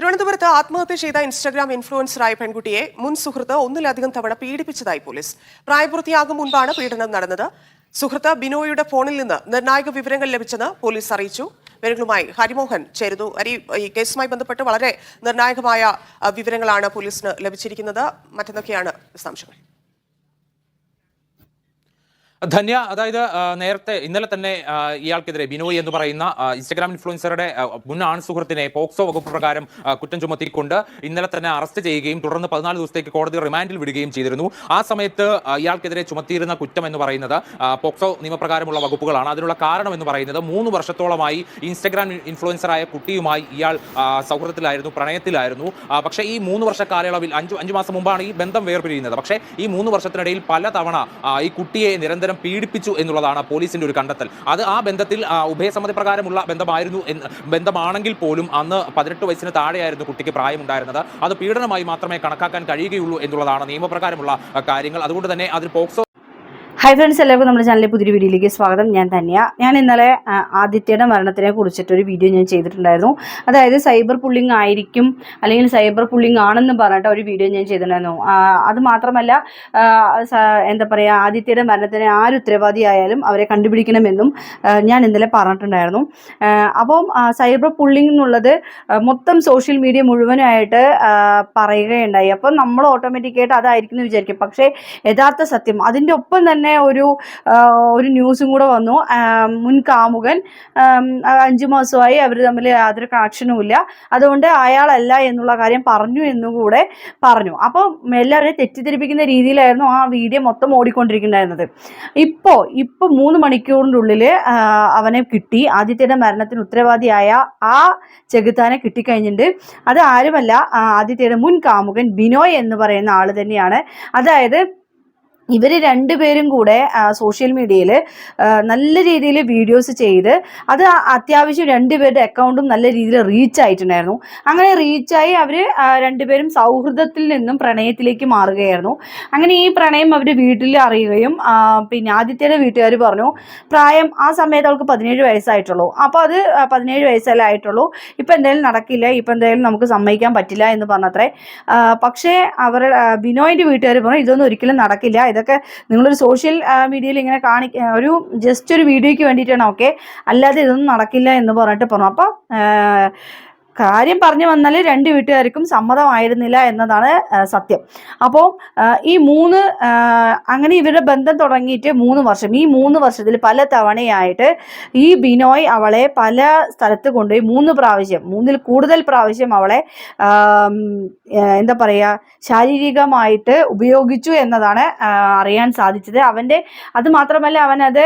തിരുവനന്തപുരത്ത് ആത്മഹത്യ ചെയ്ത ഇൻസ്റ്റഗ്രാം ഇൻഫ്ലുവൻസറായ പെൺകുട്ടിയെ മുൻ സുഹൃത്ത് ഒന്നിലധികം തവണ പീഡിപ്പിച്ചതായി പോലീസ്. പ്രായപൂർത്തിയാകും മുൻപാണ് പീഡനം നടന്നത്. സുഹൃത്ത് ബിനോയിയുടെ ഫോണിൽ നിന്ന് നിർണായക വിവരങ്ങൾ ലഭിച്ചെന്ന് പോലീസ് അറിയിച്ചു. വിവരങ്ങളുമായി ഹരിമോഹൻ ചേരുന്നു. ഹരി ഈ കേസുമായി ബന്ധപ്പെട്ട് വളരെ നിർണായകമായ വിവരങ്ങളാണ് പോലീസിന് ലഭിച്ചിരിക്കുന്നത്. മറ്റെന്തൊക്കെയാണ് വിശദാംശങ്ങൾ? ധന്യ അതായത് നേരത്തെ ഇന്നലെ തന്നെ ഇയാൾക്കെതിരെ ബിനോയ് എന്ന് പറയുന്ന ഇൻസ്റ്റഗ്രാം ഇൻഫ്ലുവൻസറുടെ മുൻ ആൺ സുഹൃത്തിനെ പോക്സോ വകുപ്പ് പ്രകാരം കുറ്റം ചുമത്തിക്കൊണ്ട് ഇന്നലെ തന്നെ അറസ്റ്റ് ചെയ്യുകയും തുടർന്ന് പതിനാല് ദിവസത്തേക്ക് കോടതി റിമാൻഡിൽ വിടുകയും ചെയ്തിരുന്നു. ആ സമയത്ത് ഇയാൾക്കെതിരെ ചുമത്തിയിരുന്ന കുറ്റം എന്ന് പറയുന്നത് പോക്സോ നിയമപ്രകാരമുള്ള വകുപ്പുകളാണ്. അതിനുള്ള കാരണം എന്ന് പറയുന്നത് മൂന്ന് വർഷത്തോളമായി ഇൻസ്റ്റഗ്രാം ഇൻഫ്ലുവൻസറായ കുട്ടിയുമായി ഇയാൾ സൗഹൃദത്തിലായിരുന്നു പ്രണയത്തിലായിരുന്നു. പക്ഷേ ഈ മൂന്ന് വർഷ കാലയളവിൽ അഞ്ച് അഞ്ച് മാസം മുമ്പാണ് ഈ ബന്ധം വേർപിരിയുന്നത്. പക്ഷേ ഈ മൂന്ന് വർഷത്തിനിടയിൽ പല തവണ ഈ കുട്ടിയെ നിരന്തരം പീഡിപ്പിച്ചു എന്നുള്ളതാണ് പോലീസിന്റെ ഒരു കണ്ടെത്തൽ. അത് ആ ബന്ധത്തിൽ ഉഭയസമ്മതി പ്രകാരമുള്ള ബന്ധമായിരുന്നു ബന്ധമാണെങ്കിൽ പോലും അന്ന് പതിനെട്ട് വയസ്സിന് താഴെയായിരുന്നു കുട്ടിക്ക് പ്രായമുണ്ടായിരുന്നത്. അത് പീഡനമായി മാത്രമേ കണക്കാക്കാൻ കഴിയുകയുള്ളൂ എന്നുള്ളതാണ് നിയമപ്രകാരമുള്ള കാര്യങ്ങൾ. അതുകൊണ്ട് തന്നെ അതിൽ പോക്സോ ഹായ് ഫ്രണ്ട്സ് എല്ലാവർക്കും നമ്മുടെ ചാനലിലെ പുതിയൊരു വീഡിയോയിലേക്ക് സ്വാഗതം. ഞാൻ തന്നെയാണ് ഞാൻ ഇന്നലെ ആദിത്യയുടെ മരണത്തിനെ കുറിച്ചിട്ടൊരു വീഡിയോ ഞാൻ ചെയ്തിട്ടുണ്ടായിരുന്നു. അതായത് സൈബർ പുള്ളിങ് ആയിരിക്കും അല്ലെങ്കിൽ സൈബർ പുള്ളിങ് ആണെന്ന് പറഞ്ഞിട്ട് ഒരു വീഡിയോ ഞാൻ ചെയ്തിട്ടുണ്ടായിരുന്നു. അത് മാത്രമല്ല എന്താ പറയുക ആദിത്യയുടെ മരണത്തിന് ആര് ഉത്തരവാദിയായാലും അവരെ കണ്ടുപിടിക്കണമെന്നും ഞാൻ ഇന്നലെ പറഞ്ഞിട്ടുണ്ടായിരുന്നു. അപ്പം സൈബർ പുള്ളിങ് എന്നുള്ളത് മൊത്തം സോഷ്യൽ മീഡിയ മുഴുവനായിട്ട് പറയുകയുണ്ടായി. അപ്പം നമ്മൾ ഓട്ടോമാറ്റിക്കായിട്ട് അതായിരിക്കും എന്ന് വിചാരിക്കും. പക്ഷേ യഥാർത്ഥ സത്യം അതിന്റെ ഒപ്പം തന്നെ ഒരു ഒരു ന്യൂസും കൂടെ വന്നു. മുൻ കാമുകൻ അഞ്ചു മാസമായി അവർ തമ്മിൽ യാതൊരു കണക്ഷനും ഇല്ല. അതുകൊണ്ട് അയാളല്ല എന്നുള്ള കാര്യം പറഞ്ഞു എന്നുകൂടെ പറഞ്ഞു. അപ്പോൾ എല്ലാവരെയും തെറ്റിദ്ധരിപ്പിക്കുന്ന രീതിയിലായിരുന്നു ആ വീഡിയോ മൊത്തം ഓടിക്കൊണ്ടിരിക്കുന്നുണ്ടായിരുന്നത്. ഇപ്പോൾ ഇപ്പോൾ മൂന്ന് മണിക്കൂറിന്റെ ഉള്ളിൽ അവനെ കിട്ടി. ആദിത്യയുടെ മരണത്തിന് ഉത്തരവാദിയായ ആ ചെകുത്താനെ കിട്ടിക്കഴിഞ്ഞിട്ടുണ്ട് അത് ആരുമല്ല ആദിത്യയുടെ മുൻ കാമുകൻ ബിനോയ് എന്ന് പറയുന്ന ആൾ തന്നെയാണ്. അതായത് ഇവർ രണ്ടുപേരും കൂടെ സോഷ്യൽ മീഡിയയിൽ നല്ല രീതിയിൽ വീഡിയോസ് ചെയ്ത് അത് അത്യാവശ്യം രണ്ടുപേരുടെ അക്കൗണ്ടും നല്ല രീതിയിൽ റീച്ച് ആയിട്ടുണ്ടായിരുന്നു. അങ്ങനെ റീച്ചായി അവർ രണ്ടുപേരും സൗഹൃദത്തിൽ നിന്നും പ്രണയത്തിലേക്ക് മാറുകയായിരുന്നു. അങ്ങനെ ഈ പ്രണയം അവർ വീട്ടിൽ അറിയുകയും പിന്നെ ആദിത്യയുടെ വീട്ടുകാർ പറഞ്ഞു പ്രായം ആ സമയത്ത് അവൾക്ക് പതിനേഴ് വയസ്സായിട്ടുള്ളൂ. അപ്പോൾ അത് പതിനേഴ് വയസ്സല്ലേ ആയിട്ടുള്ളൂ. ഇപ്പം എന്തായാലും നടക്കില്ല. ഇപ്പം എന്തായാലും നമുക്ക് സമ്മതിക്കാൻ പറ്റില്ല എന്ന് പറഞ്ഞത്രേ. പക്ഷേ അവരുടെ ബിനോയിന്റെ വീട്ടുകാർ പറഞ്ഞു ഇതൊന്നും ഒരിക്കലും നടക്കില്ല. ഇതൊക്കെ നിങ്ങളൊരു സോഷ്യൽ മീഡിയയിൽ ഇങ്ങനെ കാണിക്ക ഒരു ജസ്റ്റ് ഒരു വീഡിയോയ്ക്ക് വേണ്ടിയിട്ടാണ് ഓക്കെ അല്ലാതെ ഇതൊന്നും നടക്കില്ല എന്ന് പറഞ്ഞിട്ട് പറഞ്ഞു. അപ്പോൾ കാര്യം പറഞ്ഞു വന്നാൽ രണ്ട് വീട്ടുകാർക്കും സമ്മതമായിരുന്നില്ല എന്നതാണ് സത്യം. അപ്പോൾ ഈ മൂന്ന് അങ്ങനെ ഇവരുടെ ബന്ധം തുടങ്ങിയിട്ട് മൂന്ന് വർഷം. ഈ മൂന്ന് വർഷത്തിൽ പല തവണയായിട്ട് ഈ ബിനോയ് അവളെ പല സ്ഥലത്ത് കൊണ്ടുപോയി മൂന്ന് പ്രാവശ്യം മൂന്നിൽ കൂടുതൽ പ്രാവശ്യം അവളെ എന്താ പറയുക ശാരീരികമായിട്ട് ഉപയോഗിച്ചു എന്നതാണ് അറിയാൻ സാധിച്ചത്. അവന്റെ അത് മാത്രമല്ല അവനത്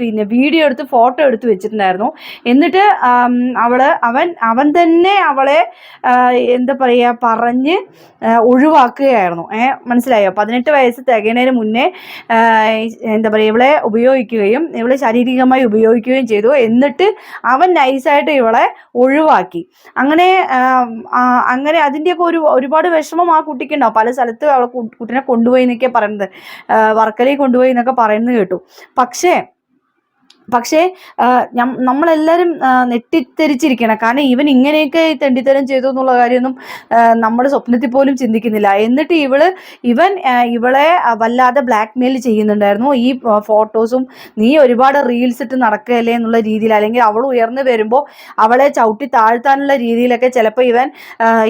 പിന്നെ വീഡിയോ എടുത്ത് ഫോട്ടോ എടുത്ത് വെച്ചിട്ടുണ്ടായിരുന്നു. എന്നിട്ട് അവൾ അവൻ അവൻ തന്നെ അവളെ എന്താ പറയുക പറഞ്ഞ് ഒഴിവാക്കുകയായിരുന്നു. ഏ മനസ്സിലായോ? പതിനെട്ട് വയസ്സ് തികയുന്നതിന് മുന്നേ എന്താ പറയുക ഇവളെ ഉപയോഗിക്കുകയും ഇവളെ ശാരീരികമായി ഉപയോഗിക്കുകയും ചെയ്തു. എന്നിട്ട് അവൻ നൈസായിട്ട് ഇവളെ ഒഴിവാക്കി. അങ്ങനെ അങ്ങനെ അതിന്റെയൊക്കെ ഒരു ഒരുപാട് വിഷമം ആ കുട്ടിക്കുണ്ടാവും പല സ്ഥലത്ത് അവളെ കുട്ടിനെ കൊണ്ടുപോയി എന്നൊക്കെ പറയുന്നത് വർക്കലയിൽ കൊണ്ടുപോയി എന്നൊക്കെ പറയുന്നത് കേട്ടു. പക്ഷേ പക്ഷേ നമ്മളെല്ലാവരും നെട്ടിത്തെരിച്ചിരിക്കണം കാരണം ഇവൻ ഇങ്ങനെയൊക്കെ തെണ്ടിത്തരം ചെയ്തു എന്നുള്ള കാര്യമൊന്നും നമ്മൾ സ്വപ്നത്തിൽ പോലും ചിന്തിക്കുന്നില്ല. എന്നിട്ട് ഇവൾ ഇവൻ ഇവളെ വല്ലാതെ ബ്ലാക്ക് മെയിൽ ചെയ്യുന്നുണ്ടായിരുന്നു. ഈ ഫോട്ടോസും നീ ഒരുപാട് റീൽസ് ഇട്ട് നടക്കുകയല്ലേ എന്നുള്ള രീതിയിൽ അല്ലെങ്കിൽ അവൾ ഉയർന്നു വരുമ്പോൾ അവളെ ചവിട്ടി താഴ്ത്താനുള്ള രീതിയിലൊക്കെ ചിലപ്പോൾ ഇവൻ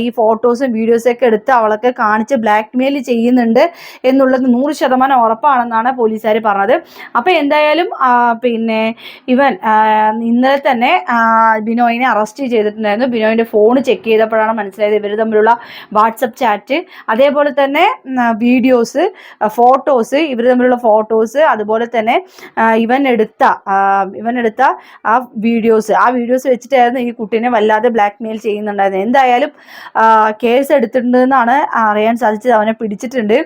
ഈ ഫോട്ടോസും വീഡിയോസും ഒക്കെ എടുത്ത് അവളൊക്കെ കാണിച്ച് ബ്ലാക്ക് മെയിൽ ചെയ്യുന്നുണ്ട് എന്നുള്ളത് നൂറ് ശതമാനം ഉറപ്പാണെന്നാണ് പോലീസുകാർ പറഞ്ഞത്. അപ്പോൾ എന്തായാലും പിന്നെ ഇവൻ ഇന്നലെ തന്നെ ബിനോയിനെ അറസ്റ്റ് ചെയ്തിട്ടുണ്ടായിരുന്നു. ബിനോയിന്റെ ഫോൺ ചെക്ക് ചെയ്തപ്പോഴാണ് മനസ്സിലായത് ഇവർ തമ്മിലുള്ള വാട്സപ്പ് ചാറ്റ്. അതേപോലെ തന്നെ വീഡിയോസ് ഫോട്ടോസ് ഇവർ തമ്മിലുള്ള ഫോട്ടോസ് അതുപോലെ തന്നെ ഇവൻ എടുത്ത ഇവൻ എടുത്ത ആ വീഡിയോസ്. ആ വീഡിയോസ് വെച്ചിട്ടായിരുന്നു ഈ കുട്ടീനെ വല്ലാതെ ബ്ലാക്ക് മെയിൽ ചെയ്യുന്നുണ്ടായിരുന്നത്. എന്തായാലും കേസ് എടുത്തിട്ടുണ്ടെന്നാണ് അറിയാൻ സാധിച്ചത്. അവനെ പിടിച്ചിട്ടുണ്ട്.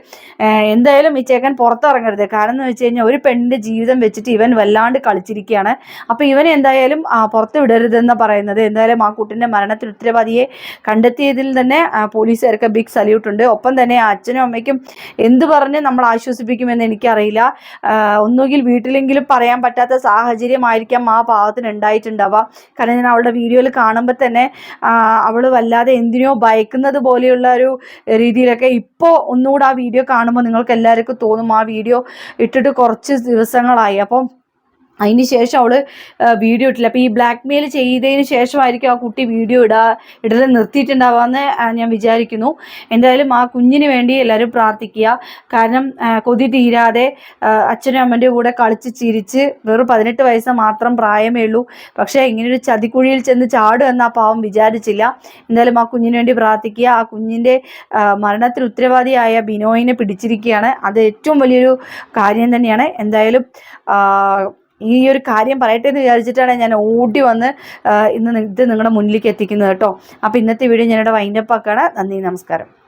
എന്തായാലും ഈ ചേക്കൻ പുറത്തിറങ്ങരുത്. കാരണം എന്ന് വെച്ച് കഴിഞ്ഞാൽ ഒരു പെണ്ണിന്റെ ജീവിതം വെച്ചിട്ട് ഇവൻ വല്ലാണ്ട് കളിച്ചിട്ട് കളിച്ചിരിക്കുകയാണ് അപ്പോൾ ഇവനെ എന്തായാലും പുറത്ത് വിടരുതെന്ന് പറയുന്നത് എന്തായാലും ആ കുട്ടിന്റെ മരണത്തിൽ ഉത്തരവാദിയെ കണ്ടെത്തിയതിൽ തന്നെ പോലീസുകാർക്ക് ബിഗ് സല്യൂട്ട് ഉണ്ട്. ഒപ്പം തന്നെ അച്ഛനും അമ്മയ്ക്കും എന്ത് പറഞ്ഞ് നമ്മൾ ആശ്വസിപ്പിക്കുമെന്ന് എനിക്കറിയില്ല. ഒന്നുകിൽ വീട്ടിലെങ്കിലും പറയാൻ പറ്റാത്ത സാഹചര്യമായിരിക്കാം ആ പാവത്തിന് ഉണ്ടായിട്ടുണ്ടാവുക. കാരണം ഞാൻ അവളുടെ വീഡിയോയിൽ കാണുമ്പോൾ തന്നെ അവൾ വല്ലാതെ എന്തിനോ ഭയക്കുന്നത് പോലെയുള്ള ഒരു രീതിയിലൊക്കെ ഇപ്പോൾ ഒന്നുകൂടെ ആ വീഡിയോ കാണുമ്പോൾ നിങ്ങൾക്ക് എല്ലാവർക്കും തോന്നും. ആ വീഡിയോ ഇട്ടിട്ട് കുറച്ച് ദിവസങ്ങളായി. അപ്പം അതിന് ശേഷം അവൾ വീഡിയോ ഇട്ടില്ല. അപ്പോൾ ഈ ബ്ലാക്ക് മെയിൽ ചെയ്തതിന് ശേഷമായിരിക്കും ആ കുട്ടി വീഡിയോ ഇടാ ഇടൽ നിർത്തിയിട്ടുണ്ടാവാമെന്ന് ആ, ഞാൻ വിചാരിക്കുന്നു. എന്തായാലും ആ കുഞ്ഞിന് വേണ്ടി എല്ലാവരും പ്രാർത്ഥിക്കുക. കാരണം കൊതി തീരാതെ അച്ഛനും അമ്മന്റെ കൂടെ കളിച്ച് ചിരിച്ച് വെറും പതിനെട്ട് വയസ്സ് മാത്രം പ്രായമേ ഉള്ളൂ. പക്ഷേ ഇങ്ങനൊരു ചതിക്കുഴിയിൽ ചെന്ന് ചാടും എന്ന് ആ പാവം വിചാരിച്ചില്ല. എന്തായാലും ആ കുഞ്ഞിന് വേണ്ടി പ്രാർത്ഥിക്കുക. ആ കുഞ്ഞിന്റെ മരണത്തിൽ ഉത്തരവാദിയായ ബിനോയിനെ പിടിച്ചിരിക്കുകയാണ്. അത് ഏറ്റവും വലിയൊരു കാര്യം തന്നെയാണ്. എന്തായാലും ഈ ഒരു കാര്യം പറയട്ടെ എന്ന് വിചാരിച്ചിട്ടാണ് ഞാൻ ഓടി വന്ന് ഇന്ന് ഇത് നിങ്ങളുടെ മുന്നിലേക്ക് എത്തിക്കുന്നത് കേട്ടോ. അപ്പോൾ ഇന്നത്തെ വീഡിയോ ഞാനിവിടെ വൈൻഡപ്പ് ആക്കുകയാണ് നന്ദി നമസ്കാരം.